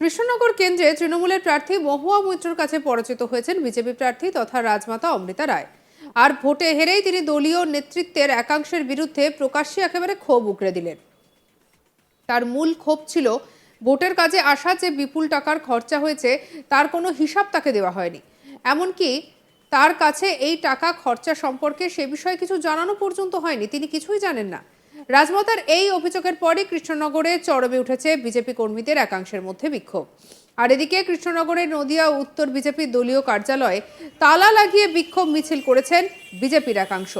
কৃষ্ণনগর কেন্দ্রে তৃণমূলের প্রার্থী মহুয়া মৈত্রর কাছে পরাজিত হয়েছেন বিজেপি প্রার্থী তথা রাজমাতা অমৃতা রায়। আর ভোটে হেরেই তিনি দলীয় নেতৃত্বের একাংশের বিরুদ্ধে প্রকাশ্যে একেবারে ক্ষোভ উগড়ে দিলেন। তার মূল ক্ষোভ ছিল, ভোটের কাজে আসা যে বিপুল টাকার খরচা হয়েছে, তার কোনো হিসাব তাকে দেওয়া হয়নি। এমনকি তার কাছে এই টাকা খরচা সম্পর্কে সে বিষয়ে কিছু জানানো পর্যন্ত হয়নি, তিনি কিছুই জানেন না। রাজমাতার এই অভিযোগের পরই কৃষ্ণনগরে চরমে উঠেছে বিজেপি কর্মীদের একাংশের মধ্যে বিক্ষোভ। আর এদিকে কৃষ্ণনগরের নদিয়া, উত্তর বিজেপি দলীয় কার্যালয়ে তালা লাগিয়ে বিক্ষোভ মিছিল করেছেন বিজেপির একাংশ।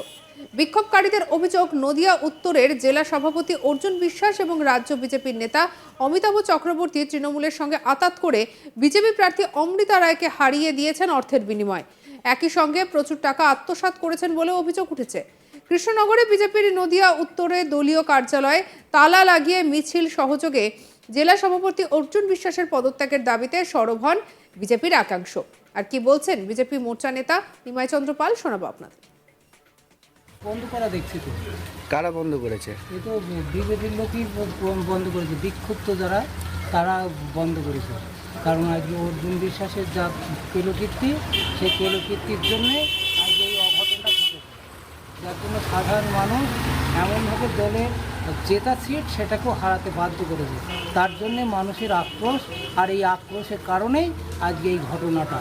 বিক্ষোভকারীদের অভিযোগ, নদিয়া, উত্তরের জেলা সভাপতি অর্জুন বিশ্বাস এবং রাজ্য বিজেপির নেতা অমিতাভ চক্রবর্তী তৃণমূলের সঙ্গে আতাত করে বিজেপি প্রার্থী অমৃতা রায়কে হারিয়ে দিয়েছেন অর্থের বিনিময়। একই সঙ্গে প্রচুর টাকা আত্মসাৎ করেছেন বলে অভিযোগ উঠেছে। কৃষ্ণনগরে বিজেপির নদিয়া উত্তরে দলীয় কার্যালয়ে তালা লাগিয়ে মিছিল সহযোগে জেলা সভাপতি অর্জুন বিশ্বাসের পদত্যাগের দাবিতে সরব হন বিজেপির একাংশ। আর কি বলছেন বিজেপি মোর্চা নেতা নিমাই চন্দ্র পাল শোনাবো আপনাদের। বন্ধ করা দেখছি তো। কারা বন্ধ করেছে? এ তো বিজেপির লোকই বন্ধ করেছে বিক্ষুব্ধ যারা তারা বন্ধ করেছে। কারণ আজকে অর্জুন বিশ্বাসের যা কেলোকীর্তি সেই কেলোকীর্তির জন্যে আজকে এই যার জন্য সাধারণ মানুষ এমনভাবে দলের জেতা সিট সেটাকেও হারাতে বাধ্য করেছে। তার জন্যে মানুষের আক্রোশ আর এই আক্রোশের কারণেই আজকে এই ঘটনাটা।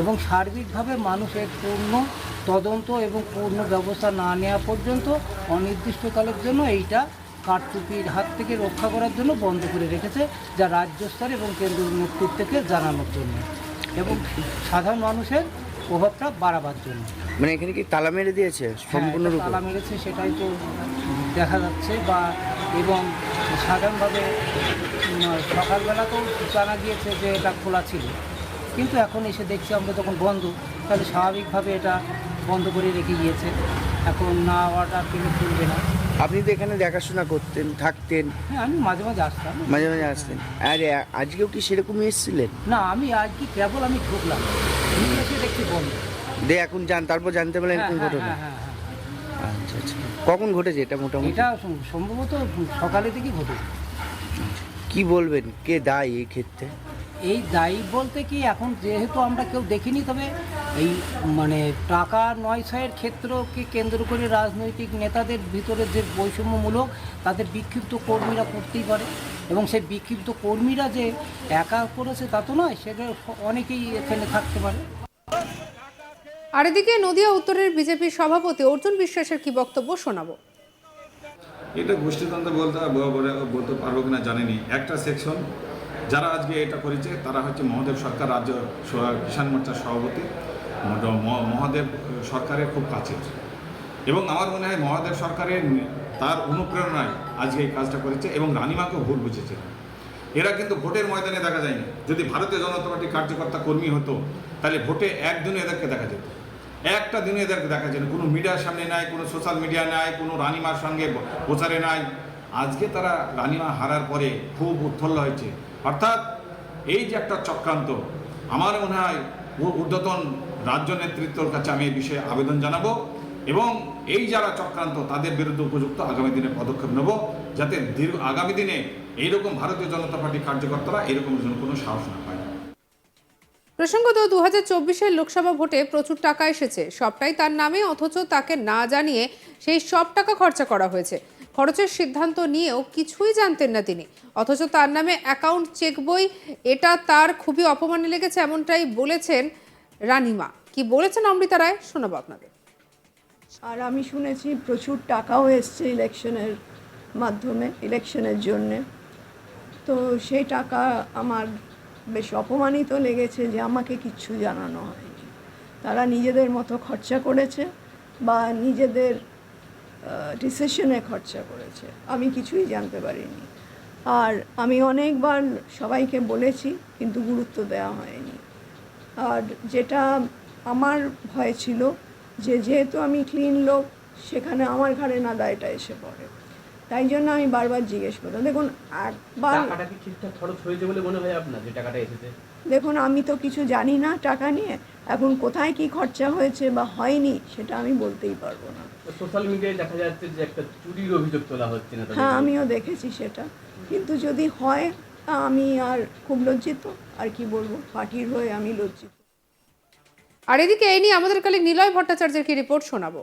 এবং সার্বিকভাবে মানুষের পূর্ণ তদন্ত এবং পূর্ণ ব্যবস্থা না নেওয়া পর্যন্ত অনির্দিষ্টকালের জন্য এইটা কারচুপির হাত থেকে রক্ষা করার জন্য বন্ধ করে রেখেছে যা রাজ্য স্তর এবং কেন্দ্রীয় নেতৃত্বকে জানানোর জন্য। এবং সাধারণ মানুষের প্রভাবটা বাড়াবার জন্য। মানে এখানে কি তালা মেরে দিয়েছে হ্যাঁ, এটা সম্পূর্ণরূপে তালা মেরেছে সেটাই তো দেখা যাচ্ছে বা এবং সাধারণভাবে উম, সকালবেলাতেও জানা গিয়েছে যে এটা খোলা ছিল। কিন্তু এখন এসে দেখছি আমরা তখন বন্ধ তাহলে স্বাভাবিকভাবে এটা বন্ধ করে রেখে গিয়েছে। এখন না অর্ডার কিন্তু খুলবে না। আপনি তো এখানে দেখাশোনা করতেন থাকতেন। হ্যাঁ আমি মাঝে মাঝে আসতাম। মাঝে মাঝে আসতেন। আর আজকেও কি সেরকমই এসেছিলেন? না আমি আজ কি কেবল আমি ঢুকলাম। দেখছি বন্ধ। দে এখন জান তারপর জানতে পারলেন হ্যাঁ কোন হ্যাঁ ঘটনা। হ্যাঁ আচ্ছা আচ্ছা। কখন ঘটেছে এটা মোটামুটি? এটা সম্ভবত সকালে থেকেই ঘটেছে কি বলবেন? কে দায় এই ক্ষেত্রে? এই দায়ী বলতে কি এখন যেহেতু আমরা কেউ দেখিনি তবে এই মানে টাকা নয় ছয়ের ক্ষেত্রকে কেন্দ্র করে রাজনৈতিক নেতাদের ভিতরে যে বৈষম্যমূলক তাদের বিক্ষিপ্ত কর্মীরা করতেই পারে এবং সেই বিক্ষিপ্ত কর্মীরা যে একা করেছে তা তো নয় সেটা অনেকেই এখানে থাকতে পারে। আর এদিকে নদিয়া উত্তরের বিজেপির সভাপতি অর্জুন বিশ্বাসের কি বক্তব্য শোনাবো? এটা গোষ্ঠীতন্ত্র বলতে বলতে পারব কিনা জানিনি। একটা সেকশন যারা আজকে এটা করেছে, তারা হচ্ছে মহাদেব সরকার রাজ্য কিষাণ মোর্চার সভাপতি মহাদেব সরকারের খুব কাছের এবং আমার মনে হয় মহাদেব সরকারের তার অনুপ্রেরণায় আজকে এই কাজটা করেছে এবং রানিমাকেও ভুল বুঝেছে। এরা কিন্তু ভোটের ময়দানে দেখা যায়নি। যদি ভারতীয় জনতা পার্টি কার্যকর্তা কর্মী হতো, তাহলে ভোটে একদিনে এদেরকে দেখা যেত। একটা দিনে এদেরকে দেখা না। কোনো মিডিয়ার সামনে নাই, কোনো সোশ্যাল মিডিয়া নাই, কোনো রানিমার সঙ্গে প্রচারে নাই। আজকে তারা রানিমা হারার পরে খুব উৎফুল্ল হয়েছে। অর্থাৎ এই যে একটা চক্রান্ত, আমার মনে হয় ঊর্ধ্বতন রাজ্য নেতৃত্বর কাছে আমি এই বিষয়ে আবেদন জানাব এবং এই যারা চক্রান্ত, তাদের বিরুদ্ধে উপযুক্ত আগামী দিনে পদক্ষেপ নেব যাতে দীর্ঘ, আগামী দিনে এইরকম ভারতীয় জনতা পার্টির কার্যকর্তারা এরকম যেন কোনো সাহস না পায়। প্রসঙ্গত দু হাজার চব্বিশের লোকসভা ভোটে প্রচুর টাকা এসেছে। সবটাই তার নামে, অথচ তাকে না জানিয়ে সেই সব টাকা খরচা করা হয়েছে। খরচের সিদ্ধান্ত নিয়েও কিছুই জানতেন না তিনি। অথচ তার নামে অ্যাকাউন্ট, চেক বই, এটা তার খুবই অপমানে লেগেছে, এমনটাই বলেছেন রানিমা। কি বলেছেন অমৃতা রায়, শোনাবো আপনাদের। আর আমি শুনেছি প্রচুর টাকাও এসছে ইলেকশনের মাধ্যমে, ইলেকশনের জন্যে। তো সেই টাকা আমার বেশ অপমানিত লেগেছে যে আমাকে কিচ্ছু জানানো হয়নি। তারা নিজেদের মতো খরচা করেছে বা নিজেদের ডিসিশনে খরচা করেছে। আমি কিছুই জানতে পারিনি। আর আমি অনেকবার সবাইকে বলেছি, কিন্তু গুরুত্ব দেওয়া হয়নি। আর যেটা আমার ভয় ছিল যে, যেহেতু আমি ক্লিন লোক, সেখানে আমার ঘাড়ে না দায়টা এসে পড়ে। তাই জন্য আমি বারবার জিজ্ঞেস করতাম। দেখুন, একবার খরচ হয়েছে বলে মনে হয় আপনার, যে টাকাটা এসেছে? দেখুন আমি তো কিছু জানি না টাকা নিয়ে এখন কোথায় কি খরচা হয়েছে বা হয়নি সেটা আমি বলতেই পারব না। সোশ্যাল মিডিয়ায় দেখা যাচ্ছে যে একটা চুরির অভিযোগ তোলা হচ্ছে না হ্যাঁ আমিও দেখেছি সেটা। কিন্তু যদি হয় আমি আর খুব লজ্জিত। আর কি বলব পার্টির হয়ে আমি লজ্জিত। আর এদিকে এই নিয়ে আমাদের কালে নিলয় ভট্টাচার্যের কি রিপোর্ট শোনাবো?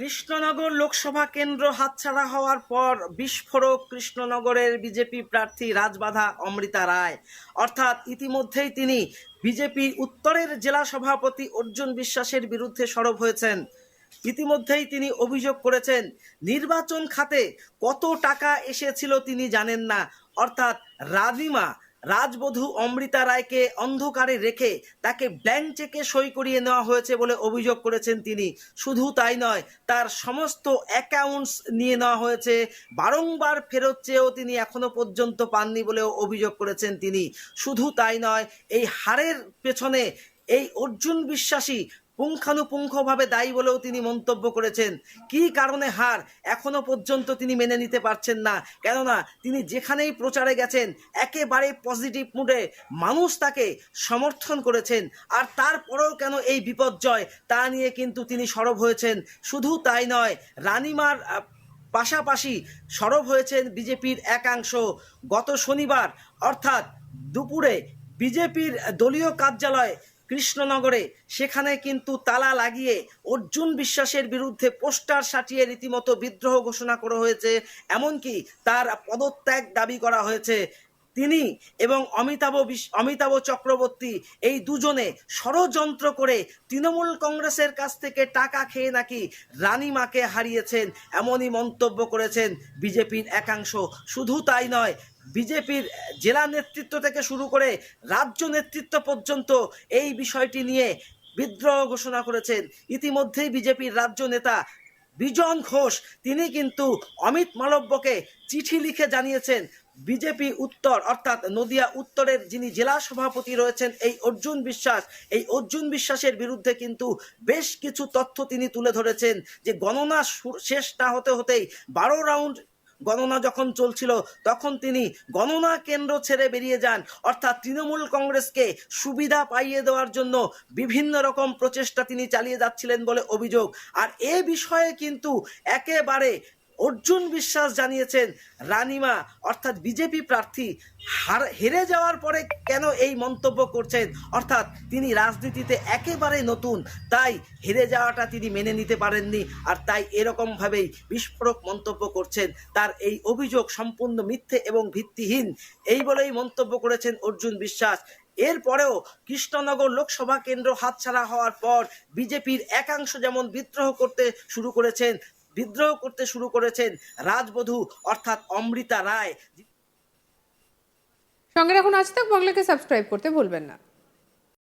কৃষ্ণনগর লোকসভা কেন্দ্র হাতছাড়া হওয়ার পর বিস্ফোরক কৃষ্ণনগরের বিজেপি প্রার্থী রাজবাধা অমৃতা রায়। অর্থাৎ ইতিমধ্যেই তিনি বিজেপি উত্তরের জেলা সভাপতি অর্জুন বিশ্বাসের বিরুদ্ধে সরব হয়েছেন। ইতিমধ্যেই তিনি অভিযোগ করেছেন, নির্বাচন খাতে কত টাকা এসেছিল তিনি জানেন না। অর্থাৎ রাজিমা রাজবধূ অমৃতা রায়কে অন্ধকারে রেখে তাকে ব্ল্যাঙ্ক চেকে সই করিয়ে নেওয়া হয়েছে বলে অভিযোগ করেছেন তিনি। শুধু তাই নয়, তার সমস্ত অ্যাকাউন্টস নিয়ে নেওয়া হয়েছে। বারংবার ফেরত চেয়েও তিনি এখনও পর্যন্ত পাননি বলেও অভিযোগ করেছেন তিনি। শুধু তাই নয়, এই হারের পেছনে এই অর্জুন বিশ্বাসী পুঙ্খানুপুঙ্খভাবে দায়ী বলেও তিনি মন্তব্য করেছেন। কী কারণে হার এখনও পর্যন্ত তিনি মেনে নিতে পারছেন না। কেননা তিনি যেখানেই প্রচারে গেছেন, একেবারে পজিটিভ মুডে মানুষ তাকে সমর্থন করেছেন। আর তারপরেও কেন এই বিপর্যয়, তা নিয়ে কিন্তু তিনি সরব হয়েছেন। শুধু তাই নয়, রানিমার পাশাপাশি সরব হয়েছেন বিজেপির একাংশ। গত শনিবার, অর্থাৎ দুপুরে বিজেপির দলীয় কার্যালয় কৃষ্ণনগরে। সেখানে কিন্তু তালা লাগিয়ে অর্জুন বিশ্বাসের বিরুদ্ধে পোস্টার সাটিয়ে রীতিমতো বিদ্রোহ ঘোষণা করা হয়েছে। এমনকি তার পদত্যাগ দাবি করা হয়েছে। তিনি এবং অমিতাভ অমিতাভ চক্রবর্তী এই দুজনে ষড়যন্ত্র করে তৃণমূল কংগ্রেসের কাছ থেকে টাকা খেয়ে নাকি রানীমাকে হারিয়েছেন এমনই মন্তব্য করেছেন বিজেপির একাংশ। শুধু তাই নয়, বিজেপির জেলা নেতৃত্ব থেকে শুরু করে রাজ্য নেতৃত্ব পর্যন্ত এই বিষয়টি নিয়ে বিদ্রোহ ঘোষণা করেছেন। ইতিমধ্যেই বিজেপির রাজ্য নেতা বিজন ঘোষ, তিনি কিন্তু অমিত মালব্যকে চিঠি লিখে জানিয়েছেন বিজেপি উত্তর, অর্থাৎ নদিয়া উত্তরের যিনি জেলা সভাপতি রয়েছেন এই অর্জুন বিশ্বাস। এই অর্জুন বিশ্বাসের বিরুদ্ধে কিন্তু বেশ কিছু তথ্য তিনি তুলে ধরেছেন যে গণনা শেষ না হতে হতেই বারো রাউন্ড গণনা যখন চলছিল, তখন তিনি গণনা কেন্দ্র ছেড়ে বেরিয়ে যান। অর্থাৎ তৃণমূল কংগ্রেসকে সুবিধা পাইয়ে দেওয়ার জন্য বিভিন্ন রকম প্রচেষ্টা তিনি চালিয়ে যাচ্ছিলেন বলে অভিযোগ। আর এ বিষয়ে কিন্তু একেবারে অর্জুন বিশ্বাস জানিয়েছেন, রানিমা, অর্থাৎ বিজেপি প্রার্থী, হার, হেরে যাওয়ার পরে কেন এই মন্তব্য করছেন? অর্থাৎ তিনি রাজনীতিতে একেবারে নতুন, তাই হেরে যাওয়াটা তিনি মেনে নিতে পারেননি আর তাই এরকমভাবেই বিস্ফোরক মন্তব্য করছেন। তার এই অভিযোগ সম্পূর্ণ মিথ্যে এবং ভিত্তিহীন। এই বলেই মন্তব্য করেছেন অর্জুন বিশ্বাস। এরপরেও কৃষ্ণনগর লোকসভা কেন্দ্র হাতছাড়া হওয়ার পর বিজেপির একাংশ যেমন বিদ্রোহ করতে শুরু করেছেন বিদ্রোহ করতে শুরু করেছেন রাজবধূ অর্থাৎ অমৃতা রায়। সঙ্গে এখন আজ তাক বাংলাকে সাবস্ক্রাইব করতে ভুলবেন না।